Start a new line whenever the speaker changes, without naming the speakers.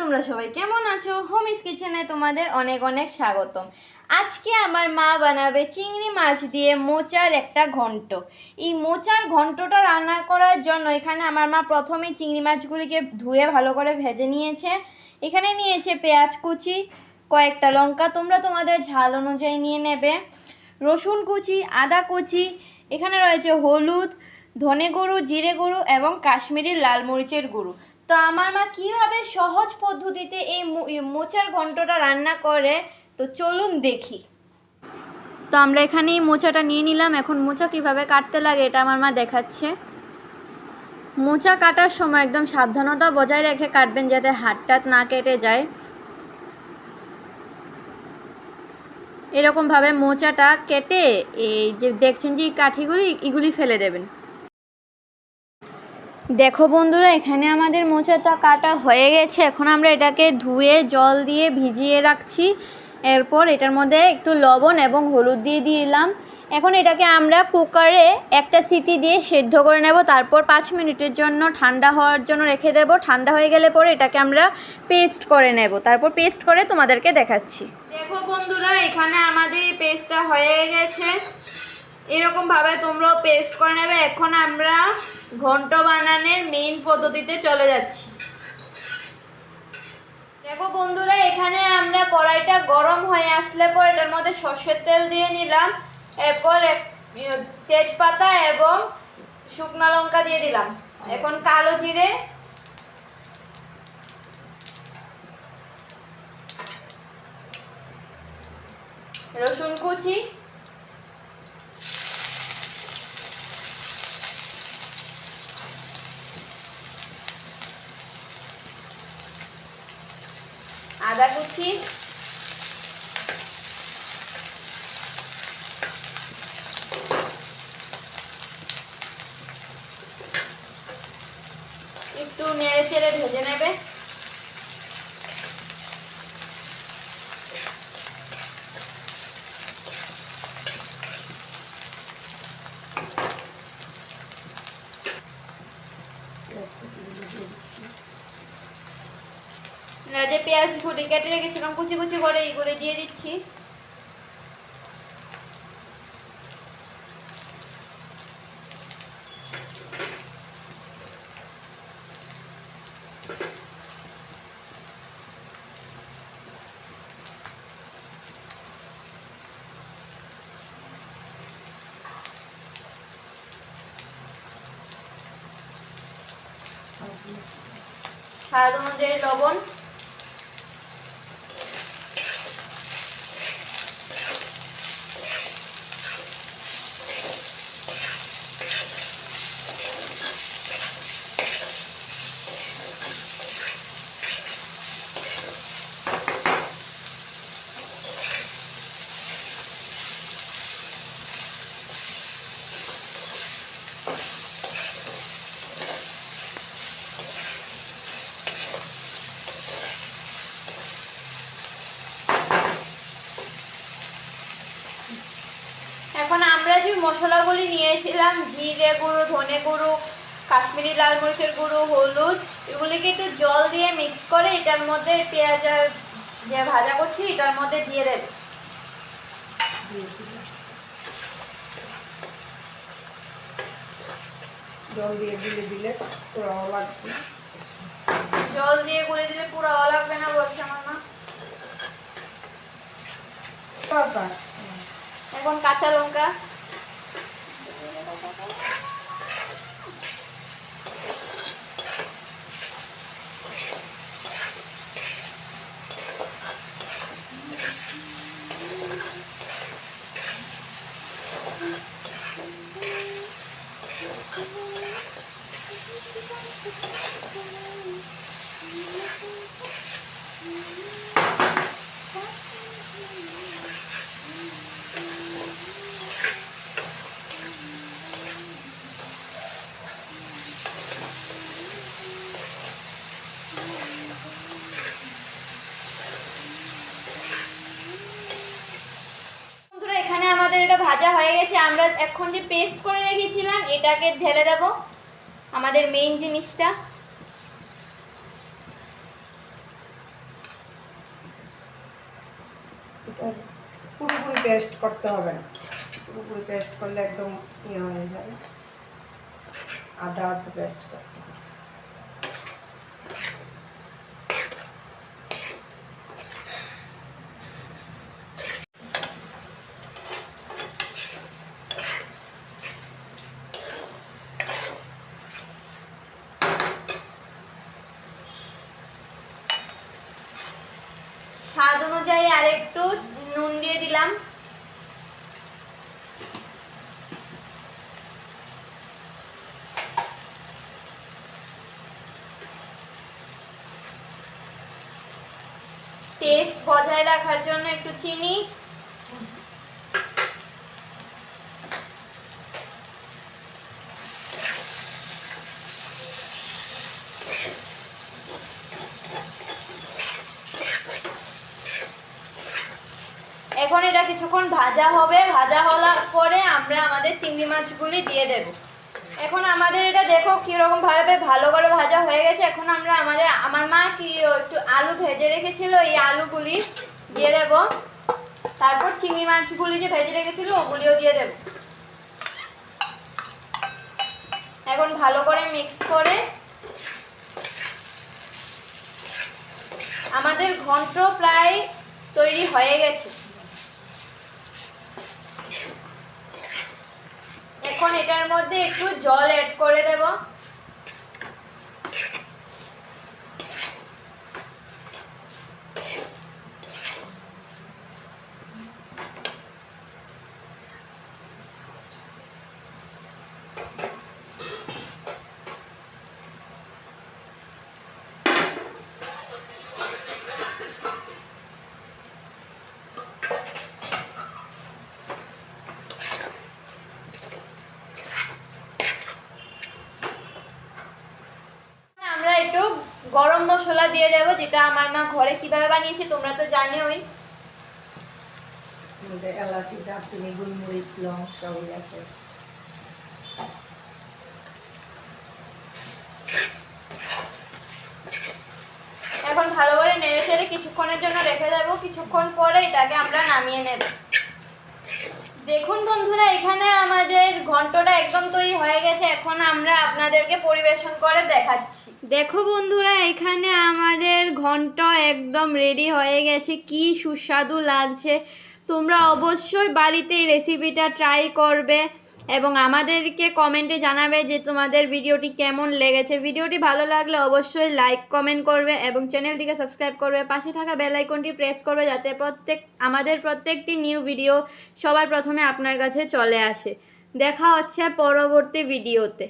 তোমরা সবাই কেমন আছো? হোমিস কিচেনে তোমাদের অনেক অনেক স্বাগতম। আজকে আমার মা বানাবে চিংড়ি মাছ দিয়ে মোচার একটা ঘন্ট। এই মোচার ঘন্টটা রান্না করার জন্য এখানে আমার মা প্রথমেই চিংড়ি মাছগুলিকে ধুয়ে ভালো করে ভেজে নিয়েছে। এখানে নিয়েছে পেঁয়াজ কুচি, কয়েকটা লঙ্কা, তোমরা তোমাদের ঝাল অনুযায়ী নিয়ে নেবে। রসুন কুচি, আদা কুচি, এখানে রয়েছে হলুদ, ধনে গুঁড়ো, জিরে গুঁড়ো এবং কাশ্মীরি লাল মরিচের গুঁড়ো। তো আমার মা কীভাবে সহজ পদ্ধতিতে এই মোচার ঘন্টটা রান্না করে? তো চলুন দেখি। তো আমরা এখানে এই মোচাটা নিয়ে নিলাম। এখন মোচা কীভাবে কাটতে লাগে এটা আমার মা দেখাচ্ছে। মোচা কাটার সময় একদম সাবধানতা বজায় রেখে কাটবেন যাতে হাত টাত না কেটে যায়। এরকমভাবে মোচাটা কেটে এই যে দেখছেন যে কাঠিগুলি, এগুলি ফেলে দেবেন। দেখো বন্ধুরা, এখানে আমাদের মোচাটা কাটা হয়ে গেছে। এখন আমরা এটাকে ধুয়ে, জল দিয়ে ভিজিয়ে রাখছি। এরপর এটার মধ্যে একটু লবণ এবং হলুদ দিয়ে দিলাম। এখন এটাকে আমরা কুকারে একটা সিটি দিয়ে সেদ্ধ করে নেব। তারপর পাঁচ মিনিটের জন্য ঠান্ডা হওয়ার জন্য রেখে দেব। ঠান্ডা হয়ে গেলে পরে এটাকে আমরা পেস্ট করে নেব। তারপর পেস্ট করে তোমাদেরকে দেখাচ্ছি। দেখো বন্ধুরা, এখানে আমাদের এই পেস্টটা হয়ে গেছে। এরকমভাবে তোমরাও পেস্ট করে নেবে। এখন আমরা ঘন্ট বানানোর মেইন পদ্ধতিতে চলে যাচ্ছি। দেখো বন্ধুরা এখানে আমরা কড়াইটা গরম হয়ে আসলে পর এটার মধ্যে সর্ষের তেল দিয়ে নিলাম। এরপর ইয়ে, তেজপাতা এবং শুকনো লঙ্কা দিয়ে দিলাম। এখন কালো জিরে। রসুন কুচি। কুচি একটু নেড়ে চেড়ে ভেজে নেবে না, যে পেঁয়াজ কুটি কেটে রেখেছিলাম কুচি কুচি করে এইগুলো দিয়ে দিচ্ছি। স্বাদ অনুযায়ী লবণ এখন আমরা যে মশলাগুলি নিয়েছিলাম জিরে গুঁড়ো ধনে গুঁড়ো কাশ্মীরি লাল মরিচের গুঁড়ো হলুদ। এগুলিকে একটু জল দিয়ে মিক্স করে এটার মধ্যে পেঁয়াজ আর যে ভাজা করছি এটার মধ্যে দিয়ে দেবে।
জল দিয়ে দিলে দিলে লাগবে
জল দিয়ে করে দিলে পুরো লাগবে না বলছে আমার মা। এখন কাঁচা লঙ্কা। ভাজা হয়ে গেছে, আমরা এখন যে পেস্ট করে রেখেছিলাম, এটাকে ঢেলে দেব আমাদের মেইন জিনিসটা।
পুরোপুরি পেস্ট করতে হবে না। পুরোপুরি পেস্ট করলে একদম ইয়ে হয়ে যাবে। আদা পেস্ট করতে হবে।
স্বাদ অনুযায়ী আরেকটু নুন দিয়ে দিলাম। টেস্ট বজায় রাখার জন্য একটু চিনি। এখন এটা কিছুক্ষণ ভাজা হবে। ভাজা হওয়ার পরে আমরা আমাদের চিংড়ি মাছগুলি দিয়ে দেব। এখন আমাদের এটা দেখো কীরকম ভাবে ভালো করে ভাজা হয়ে গেছে। এখন আমরা আমাদের, আমার মা কি একটু আলু ভেজে রেখেছিল, এই আলুগুলি দিয়ে দেব। তারপর চিংড়ি মাছগুলি যে ভেজে রেখেছিল, ওগুলিও দিয়ে দেব। এখন ভালো করে মিক্স করে আমাদের ঘন্ট প্রায় তৈরি হয়ে গেছে। এখন এটার মধ্যে একটু জল অ্যাড করে দেব আমরা একটু গরম মশলা দিয়ে দেবো যেটা আমার মা ঘরে কীভাবে বানিয়েছে তোমরা তো জানোই।
এলাচি দারচিনি গোলমরিচ লং সবই আছে।
এখন ভালো করে নেড়ে চেড়ে কিছুক্ষণের জন্য রেখে দেবো কিছুক্ষণ পরে এটাকে আমরা নামিয়ে নেব। দেখুন বন্ধুরা, এখানে আমাদের ঘন্টটা একদম তৈরি হয়ে গেছে। এখন আমরা আপনাদেরকে পরিবেশন করে দেখাচ্ছি। দেখো বন্ধুরা, এখানে আমাদের ঘন্ট একদম রেডি হয়ে গেছে। কি সুস্বাদু লাগছে। তোমরা অবশ্যই বাড়িতে এই রেসিপিটা ট্রাই করবে। এবং আমাদেরকে কমেন্টে জানাবে যে তোমাদের ভিডিওটি কেমন লেগেছে। ভিডিওটি ভালো লাগলে অবশ্যই লাইক কমেন্ট করবে এবং চ্যানেলটিকে সাবস্ক্রাইব করবে। পাশে থাকা বেল আইকনটি প্রেস করবে যাতে প্রত্যেক, আমাদের প্রত্যেকটি নিউ ভিডিও সবার প্রথমে আপনার কাছে চলে আসে। দেখা হচ্ছে পরবর্তী ভিডিওতে